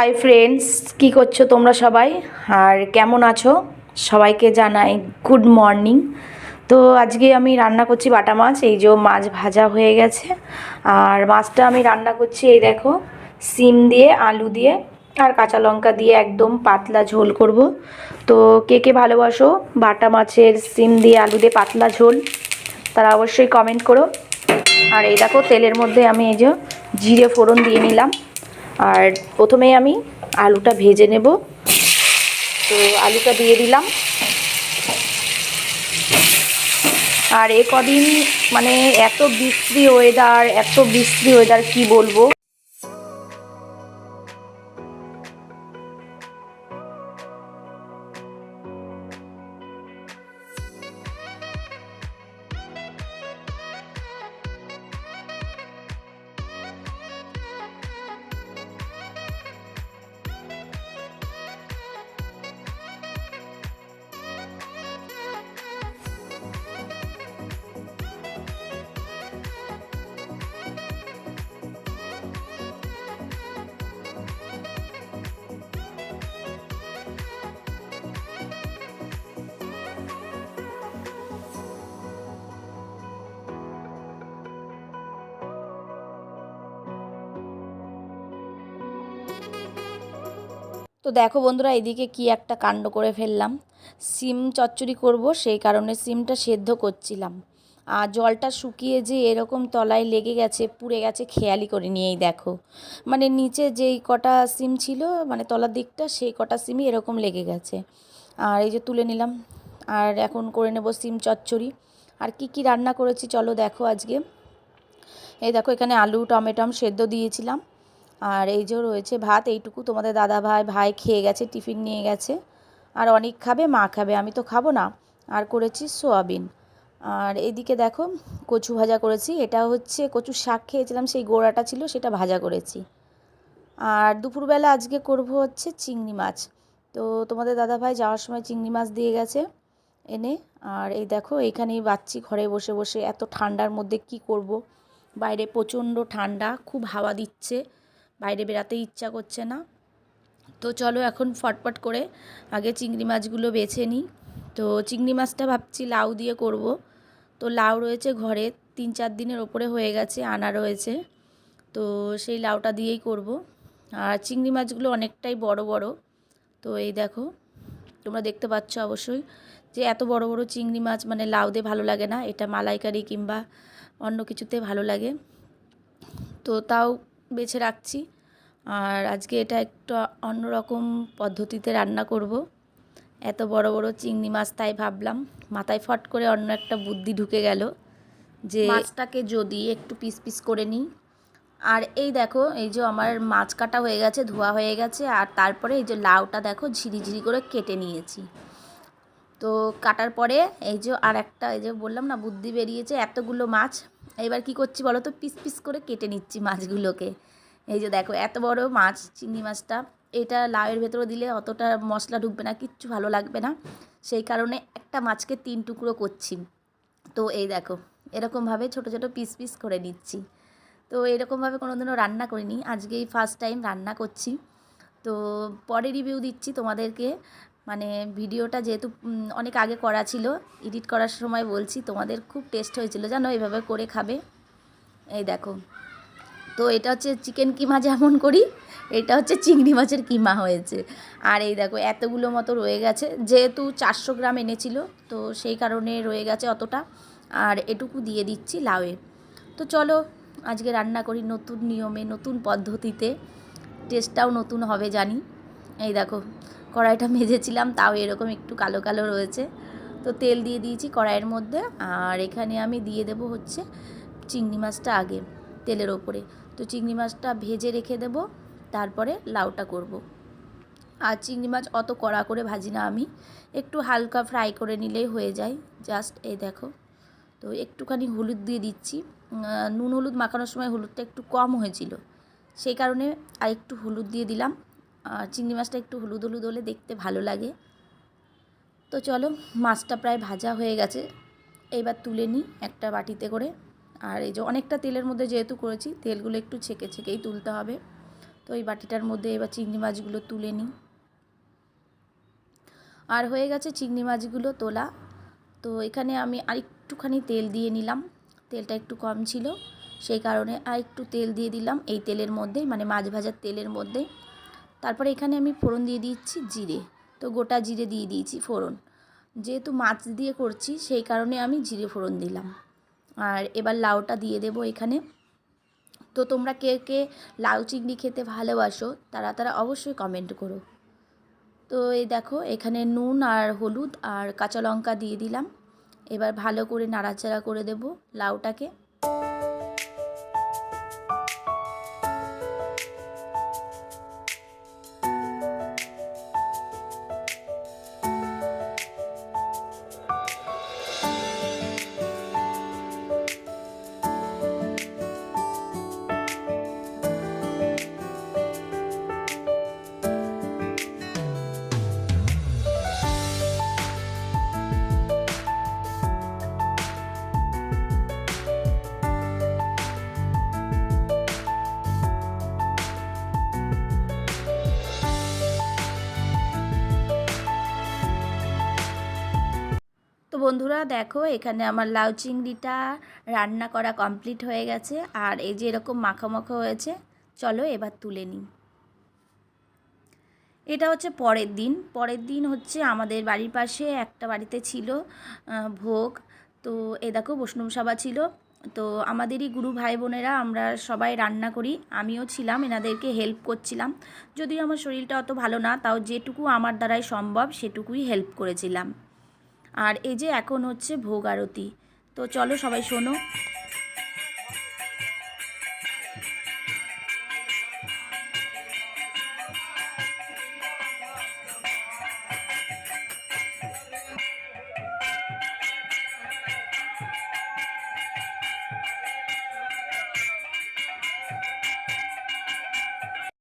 Hi friends কী করছ তোমরা সবাই? আর কেমন আছো? সবাইকে জানাই গুড মর্নিং তো আজকে আমি রান্না করছি বাটা মাছ, এই যে মাছ ভাজা হয়ে গেছে। আর মাছটা আমি রান্না করছি, এই দেখো, সিম দিয়ে, আলু দিয়ে, আর কাঁচা লঙ্কা দিয়ে একদম পাতলা ঝোল করব। তো কে কে ভালোবাসো, বাটা মাছের সিম দিয়ে আলু দিয়ে পাতলা ঝোল, তারা অবশ্যই কমেন্ট করো। আর এই দেখো, তেলের মধ্যে আমি এই যে জিরে ফোড়ন দিয়ে নিলাম। আর প্রথমে আমি আলুটা ভেজে নেব। তো আলুটা দিয়ে দিলাম। আর এ কদিন মানে এত বিশ্রী ওয়েদার এত বিশ্রী ওয়েদার কি বলব? তো দেখো বন্ধুরা, এদিকে কি একটা কাণ্ড করে ফেললাম। সিম চচ্চড়ি করব, সেই কারণে সিমটা সেদ্ধ করছিলাম। আর জলটা শুকিয়ে যে এরকম তলায় লেগে গেছে, পুড়ে গেছে খেয়ালি করে নিয়েই দেখো। মানে নিচে যেই কটা সিম ছিল মানে তলার দিকটা, সেই কটা সিমই এরকম লেগে গেছে। আর এই যে তুলে নিলাম, আর এখন করে নেব সিম চচ্চড়ি। আর কি কি রান্না করেছি, চলো দেখো আজকে। এই দেখো, এখানে আলু টমেটম সেদ্ধ দিয়েছিলাম। আর এই যে রয়েছে ভাত, এইটুকু তোমাদের দাদা ভাই ভাই খেয়ে গেছে, টিফিন নিয়ে গেছে। আর অনেক খাবে, মা খাবে, আমি তো খাব না। আর করেছি সোয়াবিন। আর এদিকে দেখো, কচু ভাজা করেছি। এটা হচ্ছে কচু শাক খেয়েছিলাম, সেই গোড়াটা ছিল, সেটা ভাজা করেছি। আর দুপুরবেলা আজকে করব হচ্ছে চিংড়ি মাছ। তো তোমাদের দাদা ভাই যাওয়ার সময় চিংড়ি মাছ দিয়ে গেছে এনে। আর এই দেখো, এইখানেই বাচ্চি ঘরে বসে বসে এত ঠান্ডার মধ্যে কি করব? বাইরে প্রচণ্ড ঠান্ডা, খুব হাওয়া দিচ্ছে। বাইরে বেরাতে ইচ্ছা করছে না। তো চলো এখন ফটফট করে আগে চিংড়ি মাছগুলো বেছে নিই। তো চিংড়ি মাছটা ভাবছি লাউ দিয়ে করব। তো লাউ রয়েছে ঘরে, তিন চার দিনের ওপরে হয়ে গেছে, আনা রয়েছে। তো সেই লাউটা দিয়েই করব। আর চিংড়ি মাছগুলো অনেকটাই বড় বড়। তো এই দেখো, তোমরা দেখতে পাচ্ছ অবশ্যই যে এত বড় বড় চিংড়ি মাছ মানে লাউ দিয়ে ভালো লাগে না। এটা মালাইকারি কিংবা অন্য কিছুতে ভালো লাগে। তো তাও বেছে রাখছি। আর আজকে এটা একটু অন্যরকম পদ্ধতিতে রান্না করব। এত বড় বড় চিংড়ি মাছ তাই ভাবলাম, মাথায় ফট করে অন্য একটা বুদ্ধি ঢুকে গেল যে মাছটাকে যদি একটু পিস পিস করে নিই। আর এই দেখো, এই যে আমার মাছ কাটা হয়ে গেছে, ধোয়া হয়ে গেছে, আর তারপরে এই যে লাউটা দেখো, ঝিরি ঝিরি করে কেটে নিয়েছি। তো কাটার পরে এই যে আর একটা এই যে বললাম না, বুদ্ধি বেরিয়েছে, এতগুলো মাছ এবার কি করছি বলো তো? পিস পিস করে কেটে নিচ্ছি মাছগুলোকে। এই যে দেখো, এত বড় মাছ, চিংড়ি মাছটা। এটা লাউয়ের ভেতরে দিলে অতটা মশলা ঢুকবে না, কিচ্ছু ভালো লাগবে না। সেই কারণে একটা মাছকে তিন টুকরো করছি। তো এই দেখো, এরকমভাবে ছোট ছোট পিস পিস করে নিচ্ছি। তো এরকমভাবে কোনো দিনও রান্না করিনি। আজকেই ফার্স্ট টাইম রান্না করছি। তো পরে রিভিউ দিচ্ছি তোমাদেরকে। মানে ভিডিওটা যেহেতু অনেক আগে করা ছিল, এডিট করার সময় বলছি, তোমাদের খুব টেস্ট হয়েছিল, জানো এইভাবে করে খাবে। এই দেখো। তো এটা হচ্ছে চিকেন কিমা যেমন করি, এটা হচ্ছে চিংড়ি মাছের কিমা হয়েছে। আর এই দেখো, এতগুলো মতো রয়ে গেছে, যেহেতু চারশো গ্রাম এনেছিল, তো সেই কারণে রয়ে গেছে অতটা। আর এটুকু দিয়ে দিচ্ছি লাউয়ে। তো চলো, আজকে রান্না করি নতুন নিয়মে, নতুন পদ্ধতিতে। টেস্টটাও নতুন হবে জানি। এই দেখো কড়াইটা মেজেছিলাম, তাও এরকম একটু কালো কালো রয়েছে। তো তেল দিয়ে দিয়েছি কড়াইয়ের মধ্যে, আর এখানে আমি দিয়ে দেব হচ্ছে চিংড়ি মাছটা আগে তেলের ওপরে। তো চিংড়ি মাছটা ভেজে রেখে দেব, তারপরে লাউটা করব। আর চিংড়ি মাছ অত কড়া করে ভাজি না আমি, একটু হালকা ফ্রাই করে নিলেই হয়ে যায়। জাস্ট এই দেখো, তো একটুখানি হলুদ দিয়ে দিচ্ছি। নুন হলুদ মাখানোর সময় হলুদটা একটু কম হয়েছিল, সেই কারণে আর একটু হলুদ দিয়ে দিলাম। চিংড়ি মাছটা একটু হলুদ হলুদ হলে দেখতে ভালো লাগে। তো চলো, মাছটা প্রায় ভাজা হয়ে গেছে। এইবার তুলে নিই একটা বাটিতে করে। আর এই যে অনেকটা তেলের মধ্যে যেহেতু করেছি, তেলগুলো একটু ছেঁকে ছেঁকেই তুলতে হবে। তো এই বাটিটার মধ্যে এবার চিংড়ি মাছগুলো তুলে নিই। আর হয়ে গেছে চিংড়ি মাছগুলো তোলা। তো এখানে আমি আরেকটুখানি তেল দিয়ে নিলাম। তেলটা একটু কম ছিল, সেই কারণে আর একটু তেল দিয়ে দিলাম এই তেলের মধ্যেই মানে মাছ ভাজার তেলের মধ্যে তারপরে এখানে আমি ফোড়ন দিয়ে দিচ্ছি জিরে। তো গোটা জিরে দিয়ে দিয়েছি ফোড়ন। যেহেতু মাছ দিয়ে করছি, সেই কারণে আমি জিরে ফোড়ন দিলাম। আর এবার লাউটা দিয়ে দেবো এখানে। তো তোমরা কে কে লাউ চিংড়ি খেতে ভালোবাসো, তারা তারা অবশ্যই কমেন্ট করো। তো এই দেখো, এখানে নুন আর হলুদ আর কাঁচা লঙ্কা দিয়ে দিলাম। এবার ভালো করে নাড়াচাড়া করে দেব লাউটাকে। তো বন্ধুরা দেখো, এখানে আমার লাউ চিংড়িটা রান্না করা কমপ্লিট হয়ে গেছে। আর এই যে এরকম মাখা মাখা হয়েছে, চলো এবার তুলে নিই। এটা হচ্ছে পরের দিন। পরের দিন হচ্ছে আমাদের বাড়ির পাশে একটা বাড়িতে ছিল ভোগ। তো এ দেখো, বৈষ্ণব সভা ছিল। তো আমাদেরই গুরু ভাই বোনেরা, আমরা সবাই রান্না করি। আমিও ছিলাম, এনাদেরকে হেল্প করছিলাম। যদিও আমার শরীরটা অত ভালো না, তাও যেটুকু আমার দ্বারাই সম্ভব, সেটুকুই হেল্প করেছিলাম। আর এই যে এখন হচ্ছে ভোগ আরতি। তো চলো সবাই শোনো।